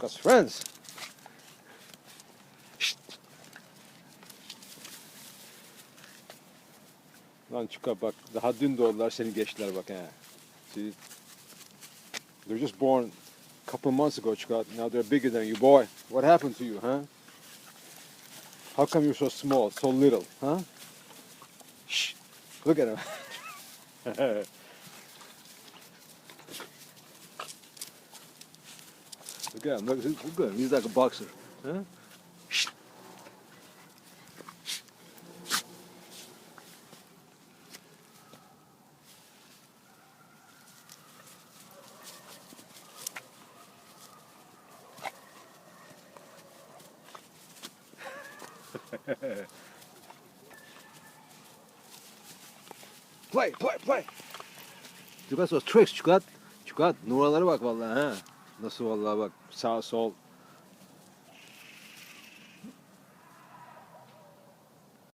Çukas friends. Şşt. Lan Çuka bak daha dün doğdular seni geçtiler bak he. See? They were just born a couple months ago, Çuka. Now they're bigger than you, boy. What happened to you, huh? How come you're so small, so little, huh? Shh. Look at him. look at him. Look, look at him. He's like a boxer. Huh? Play, play, play. Çukat was tricks Çukat. Çukat numaralara bak vallahi ha. Nasıl vallahi bak sağ sol